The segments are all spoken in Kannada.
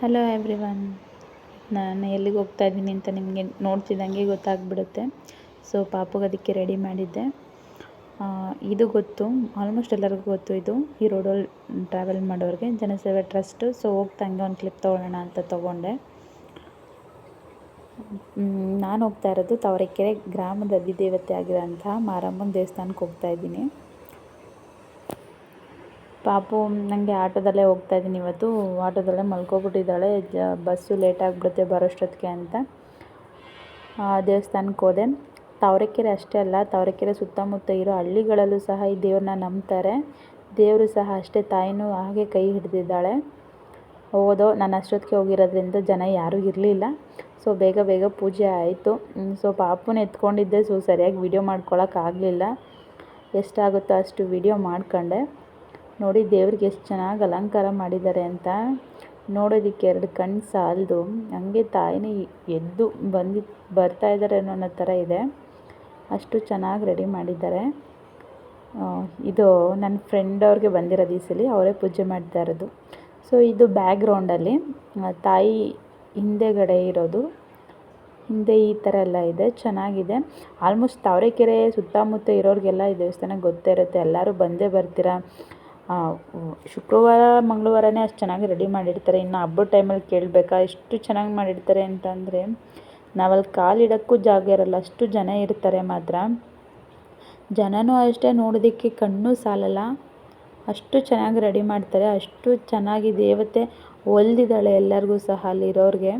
ಹಲೋ ಎವ್ರಿ ಒನ್ ನಾನು ಎಲ್ಲಿಗೆ ಹೋಗ್ತಾ ಇದ್ದೀನಿ ಅಂತ ನಿಮಗೆ ನೋಡ್ತಿದ್ದಂಗೆ ಗೊತ್ತಾಗ್ಬಿಡುತ್ತೆ. ಸೊ ಪಾಪುಗೆ ಅದಕ್ಕೆ ರೆಡಿ ಮಾಡಿದ್ದೆ. ಇದು ಗೊತ್ತು ಆಲ್ಮೋಸ್ಟ್ ಎಲ್ಲರಿಗೂ ಗೊತ್ತು ಇದು. ಈ ರೋಡಲ್ಲಿ ಟ್ರಾವೆಲ್ ಮಾಡೋರಿಗೆ ಜನಸೇವೆ ಟ್ರಸ್ಟು ಸೊ ಹೋಗ್ತಂಗೆ ಒಂದು ಕ್ಲಿಪ್ ತೊಗೊಳ್ಳೋಣ ಅಂತ ತೊಗೊಂಡೆ. ನಾನು ಹೋಗ್ತಾ ಇರೋದು ತವರೆಕೆರೆ ಗ್ರಾಮದ ಅಧಿದೇವತೆ ಆಗಿರೋಂತಹ ಮಾರಮ್ಮನ ದೇವಸ್ಥಾನಕ್ಕೆ ಹೋಗ್ತಾ ಇದ್ದೀನಿ. ಪಾಪು ನನಗೆ ಆಟೋದಲ್ಲೇ ಹೋಗ್ತಾ ಇದ್ದೀನಿ ಇವತ್ತು. ಆಟೋದಲ್ಲೇ ಮಲ್ಕೋಬಿಟ್ಟಿದ್ದಾಳೆ. ಜ, ಬಸ್ಸು ಲೇಟ್ ಆಗಿಬಿಡುತ್ತೆ ಬರೋಷ್ಟೊತ್ತಿಗೆ ಅಂತ. ದೇವಸ್ಥಾನಕ್ಕೆ ಹೋದೆ. ತಾವರೆಕೆರೆ ಅಷ್ಟೇ ಅಲ್ಲ, ತಾವರೆಕೆರೆ ಸುತ್ತಮುತ್ತ ಇರೋ ಹಳ್ಳಿಗಳಲ್ಲೂ ಸಹ ಈ ದೇವ್ರನ್ನ ನಂಬ್ತಾರೆ. ದೇವರು ಸಹ ಅಷ್ಟೇ ತಾಯಿನೂ ಹಾಗೆ ಕೈ ಹಿಡಿದಿದ್ದಾಳೆ. ಹೋದೋ, ನಾನು ಅಷ್ಟೊತ್ತಿಗೆ ಹೋಗಿರೋದ್ರಿಂದ ಜನ ಯಾರೂ ಇರಲಿಲ್ಲ. ಸೊ, ಬೇಗ ಬೇಗ ಪೂಜೆ ಆಯಿತು. ಸೊ, ಪಾಪುನ ಎತ್ಕೊಂಡಿದ್ದೆ. ಸೊ, ಸರಿಯಾಗಿ ವಿಡಿಯೋ ಮಾಡ್ಕೊಳಕ್ಕಾಗಲಿಲ್ಲ. ಎಷ್ಟಾಗುತ್ತೋ ಅಷ್ಟು ವಿಡಿಯೋ ಮಾಡ್ಕೊಂಡೆ. ನೋಡಿ ದೇವ್ರಿಗೆ ಎಷ್ಟು ಚೆನ್ನಾಗಿ ಅಲಂಕಾರ ಮಾಡಿದ್ದಾರೆ ಅಂತ. ನೋಡೋದಕ್ಕೆ ಎರಡು ಕಣ್ಣು ಸಾಲದು. ಹಂಗೆ ತಾಯಿನೇ ಎದ್ದು ಬಂದು ಬರ್ತಾ ಇದ್ದಾರೆ ಅನ್ನೋ ಥರ ಇದೆ. ಅಷ್ಟು ಚೆನ್ನಾಗಿ ರೆಡಿ ಮಾಡಿದ್ದಾರೆ. ಇದು ನನ್ನ ಫ್ರೆಂಡ್ ಅವ್ರಿಗೆ ಬಂದಿರೋದು ಈ ಸಲ ಅವರೇ ಪೂಜೆ ಮಾಡ್ತಾ ಇರೋದು. ಸೊ, ಇದು ಬ್ಯಾಗ್ರೌಂಡಲ್ಲಿ ತಾಯಿ ಹಿಂದೆಗಡೆ ಇರೋದು. ಹಿಂದೆ ಈ ಥರ ಎಲ್ಲ ಇದೆ, ಚೆನ್ನಾಗಿದೆ. ಆಲ್ಮೋಸ್ಟ್ ತಾವರೆಕೆರೆ ಸುತ್ತಮುತ್ತ ಇರೋರಿಗೆಲ್ಲ ಈ ದೇವಸ್ಥಾನ ಗೊತ್ತೇ ಇರುತ್ತೆ. ಎಲ್ಲರೂ ಬಂದೇ ಬರ್ತೀರಾ? ಶುಕ್ರವಾರ, ಮಂಗಳವಾರನೇ ಅಷ್ಟು ಚೆನ್ನಾಗಿ ರೆಡಿ ಮಾಡಿರ್ತಾರೆ. ಇನ್ನು ಹಬ್ಬದ ಟೈಮಲ್ಲಿ ಕೇಳಬೇಕಾ? ಎಷ್ಟು ಚೆನ್ನಾಗಿ ಮಾಡಿರ್ತಾರೆ ಅಂತಂದರೆ ನಾವಲ್ಲಿ ಕಾಲಿಡೋಕ್ಕೂ ಜಾಗ ಇರಲ್ಲ, ಅಷ್ಟು ಜನ ಇರ್ತಾರೆ ಮಾತ್ರ. ಜನನೂ ಅಷ್ಟೇ ನೋಡೋದಕ್ಕೆ ಕಣ್ಣು ಸಾಲಲ್ಲ. ಅಷ್ಟು ಚೆನ್ನಾಗಿ ರೆಡಿ ಮಾಡ್ತಾರೆ. ಅಷ್ಟು ಚೆನ್ನಾಗಿ ದೇವತೆ ಒಲ್ದಿದ್ದಾಳೆ ಎಲ್ಲರಿಗೂ ಸಹ ಅಲ್ಲಿರೋರಿಗೆ.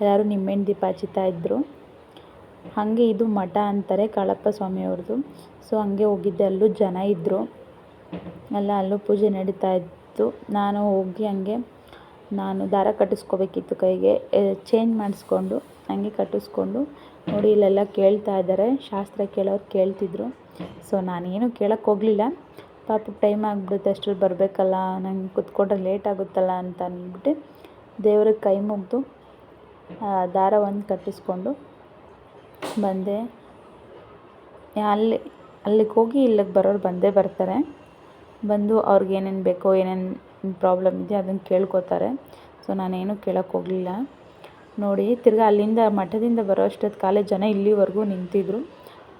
ಎಲ್ಲರೂ ನಿಂಬೆಹಣ್ಣು ದೀಪ ಹಚ್ಚುತ್ತಾ ಇದ್ದರು ಹಾಗೆ ಇದು ಮಠ ಅಂತಾರೆ ಕಾಳಪ್ಪ ಸ್ವಾಮಿಯವ್ರದ್ದು ಸೊ ಹಂಗೆ ಹೋಗಿದ್ದೆ. ಅಲ್ಲೂ ಜನ ಇದ್ದರು ಎಲ್ಲ ಅಲ್ಲೂ ಪೂಜೆ ನಡೀತಾ ಇತ್ತು. ನಾನು ಹೋಗಿ ಹಂಗೆ ನಾನು ದಾರ ಕಟ್ಟಿಸ್ಕೋಬೇಕಿತ್ತು ಕೈಗೆ. ಚೇಂಜ್ ಮಾಡಿಸ್ಕೊಂಡು ಹಂಗೆ ಕಟ್ಟಿಸ್ಕೊಂಡು ನೋಡಿ ಇಲ್ಲೆಲ್ಲ ಕೇಳ್ತಾ ಇದ್ದಾರೆ. ಶಾಸ್ತ್ರ ಕೇಳೋರು ಕೇಳ್ತಿದ್ರು. ಸೊ ನಾನೇನು ಕೇಳೋಕ್ಕೆ ಹೋಗಲಿಲ್ಲ. ಪಾಪ ಟೈಮ್ ಆಗಿಬಿಡುತ್ತೆ, ಅಷ್ಟರಲ್ಲಿ ಬರಬೇಕಲ್ಲ, ನಂಗೆ ಕುತ್ಕೊಂಡ್ರೆ ಲೇಟ್ ಆಗುತ್ತಲ್ಲ ಅಂತ ಅಂದ್ಬಿಟ್ಟು ದೇವ್ರಿಗೆ ಕೈ ಮುಗಿದು ದಾರ ಒಂದು ಕಟ್ಟಿಸ್ಕೊಂಡು ಬಂದೆ. ಅಲ್ಲಿ, ಅಲ್ಲಿಗೆ ಹೋಗಿ ಇಲ್ಲಿಗೆ ಬರೋರು ಬಂದೇ ಬರ್ತಾರೆ. ಬಂದು ಅವ್ರಿಗೆ ಏನೇನು ಬೇಕೋ ಏನೇನು ಪ್ರಾಬ್ಲಮ್ ಇದೆ ಅದನ್ನು ಕೇಳ್ಕೊತಾರೆ. ಸೊ ನಾನೇನು ಕೇಳಕ್ಕೆ ಹೋಗಲಿಲ್ಲ. ನೋಡಿ, ತಿರ್ಗಿ ಅಲ್ಲಿಂದ ಮಠದಿಂದ ಬರೋ ಅಷ್ಟೊತ್ತು ಕಾಲೇಜ್ ಜನ ಇಲ್ಲಿವರೆಗೂ ನಿಂತಿದ್ದರು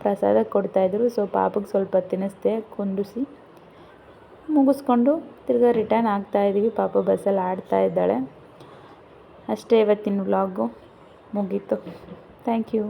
ಪ್ರಸಾದ ಕೊಡ್ತಾಯಿದ್ರು ಸೊ ಪಾಪಕ್ಕೆ ಸ್ವಲ್ಪ ತಿನ್ನಿಸ್ದೆ ಕುಂದಿಸಿ ಮುಗಿಸ್ಕೊಂಡು ತಿರ್ಗಿ ರಿಟರ್ನ್ ಆಗ್ತಾಯಿದ್ದೀವಿ ಪಾಪ ಬಸ್ಸಲ್ಲಿ ಆಡ್ತಾ ಇದ್ದಾಳೆ. ಅಷ್ಟೇ ಇವತ್ತಿನ ವ್ಲಾಗು ಮುಗೀತು. Thank you